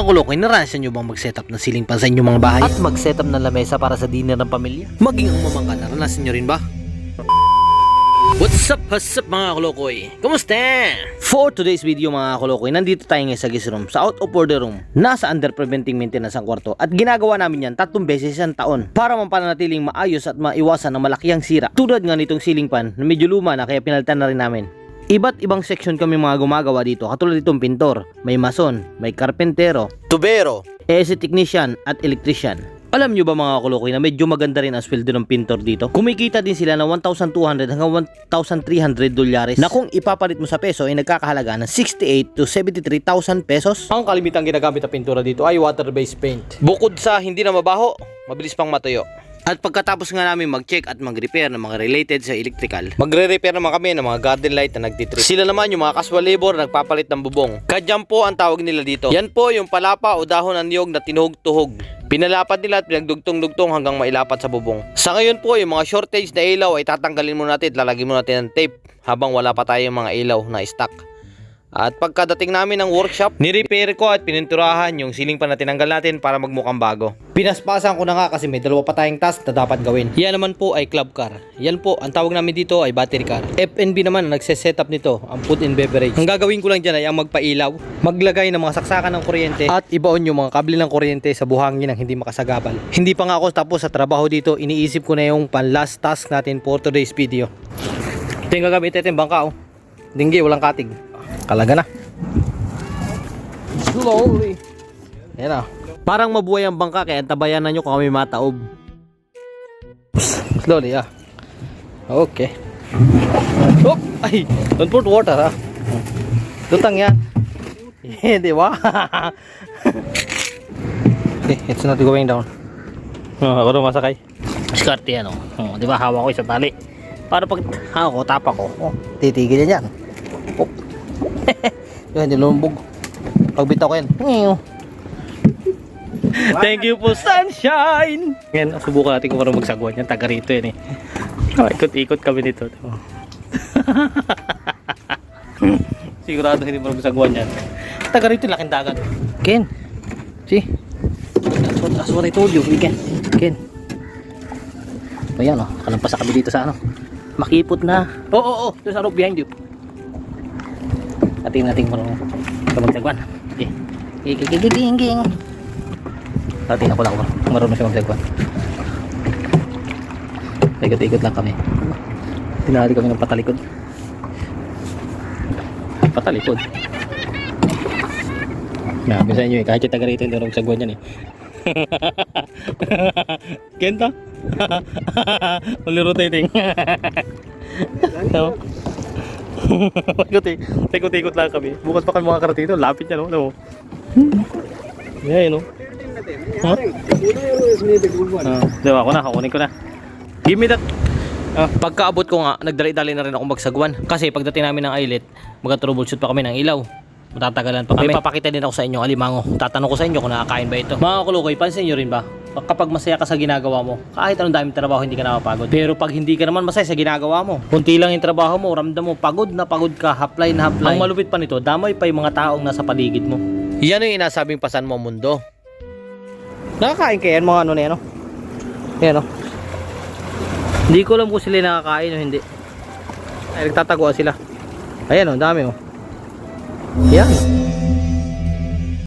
Mga kulokoy, naranasan nyo bang mag-setup ng ceiling fan sa inyong mga bahay? At mag-setup ng lamesa para sa dinner ng pamilya. Maging ang mamangka, naranasan nyo rin ba? What's up, what's up mga kulokoy? Kumusta? For today's video mga kulokoy, nandito tayo ngayon sa guest room, sa out of order room. Nasa under preventing maintenance ang kwarto at ginagawa namin yan tatlong beses isang taon para mapanatiling maayos at maiwasan ang malakihang sira. Tulad nga nitong ceiling fan na medyo luma na kaya pinalitan na rin namin. Iba't ibang section kami mga gumagawa dito katulad itong pintor, may mason, may karpentero, tubero, ESE technician at electrician. Alam nyo ba mga kulokoy na medyo maganda rin ang sweldo ng pintor dito? Kumikita din sila ng 1,200 hanggang 1,300 dolyares na kung ipapalit mo sa peso ay nagkakahalaga ng 68 to 73,000 pesos. Ang kalimitang ginagamit na pintura dito ay water-based paint. Bukod sa hindi na mabaho, mabilis pang matuyo. At pagkatapos nga namin mag-check at mag-repair ng mga related sa electrical, magre-repair naman kami ng mga garden light na nagtitrip. Sila naman yung mga casual labor na nagpapalit ng bubong. Kadyang po ang tawag nila dito. Yan po yung palapa o dahon ng niyog na tinuhog-tuhog. Pinalapad nila at pinagdugtong-dugtong hanggang mailapat sa bubong. Sa ngayon po, yung mga shortage na ilaw ay tatanggalin muna natin at lalagyan muna natin ng tape habang wala pa tayong mga ilaw na stock. At pagkadating namin ng workshop, ni-repair ko at pininturahan yung ceiling pan na tinanggal natin para magmukhang bago. Pinaspasan ko na nga kasi may dalawa pa tayong task na dapat gawin. Yan naman po ay club car. Yan po, ang tawag namin dito ay battery car. FNB naman ang nagse-setup nito, ang food and beverage. Ang gagawin ko lang dyan ay ang magpailaw, maglagay ng mga saksakan ng kuryente at ibaon yung mga kable ng kuryente sa buhangin ng hindi makasagabal. Hindi pa nga ako tapos sa trabaho dito, iniisip ko na yung pan last task natin for today's video. Ito yung gagamitin natin bangka oh. Dinggi, walang katig. Kalaga na. Slowly. Yan ah. Parang mabuhay ang bangka kaya tabayan na nyo kung kami mataob. Slowly ah. Okay. Oh, ay, don't put water ah. Lutang yan. Eh, di ba? okay, it's not going down. Oh, ako rin masakay. Skarte yan oh. oh. Di ba hawak ko sa tali. Para pag hawak ko, tapak ko. Oh, titigil yan yan. Oh. yan, nilumbog. Pagbitaw ko yan. Thank you po, sunshine! Ngayon, subukan natin kung parang magsagwan yan. Taga rito yan eh. Oh, ikot-ikot kami dito. Oh. Sigurado hindi mo magsagwan yan. Taga rito, laking dagat. Ken, see? That's what, that's what I told you. Can. Ken. Ayan oh, kalampas na kami dito sa ano. Makipot na. Oo, oo, oo. Doon sa rope behind you. Ating nating marunong ka magsagwan. Okay. Gigigigiging. Ating ako lang ako. Marunong siya magsagwan. Ikot-ikot lang kami. Tinali kami ng patalikod. Patalikod. Nabi sa inyo eh. Kahit yung taga rito hindi eh. Kenta? Only rotating. no? Ikot-ikot lang kami. Bukas pa kami mga karating dito. Lapit niya, no? no? Yeah, no? Ha? Ah, diba ako na, kukunin ko na. Give me that. Ah, pagkaabot ko nga, nagdali-dali na rin ako magsagwan. Kasi pagdating namin ng islet, mag-troubleshoot pa kami ng ilaw. Matatagalan pa kami. May papakita din ako sa inyo, alimango. Tatanong ko sa inyo kung nakakain ba ito. Mga kulukoy, pansin nyo rin ba? Kapag masaya ka sa ginagawa mo, kahit anong daming trabaho, hindi ka napapagod. Pero pag hindi ka naman masaya sa ginagawa mo, kunti lang yung trabaho mo, ramdam mo, pagod na pagod ka, hapline na hapline. Ang malupit pa nito, damay pa yung mga taong nasa paligid mo. Yan yung inasabing pasan mo mundo. Nakakain kaya yan mga ano na yan, no? Yan, no? Hindi ko alam kung sila nakakain o hindi. Ay, nagtataguan sila. Ayan, oh, dami, oh. Yan.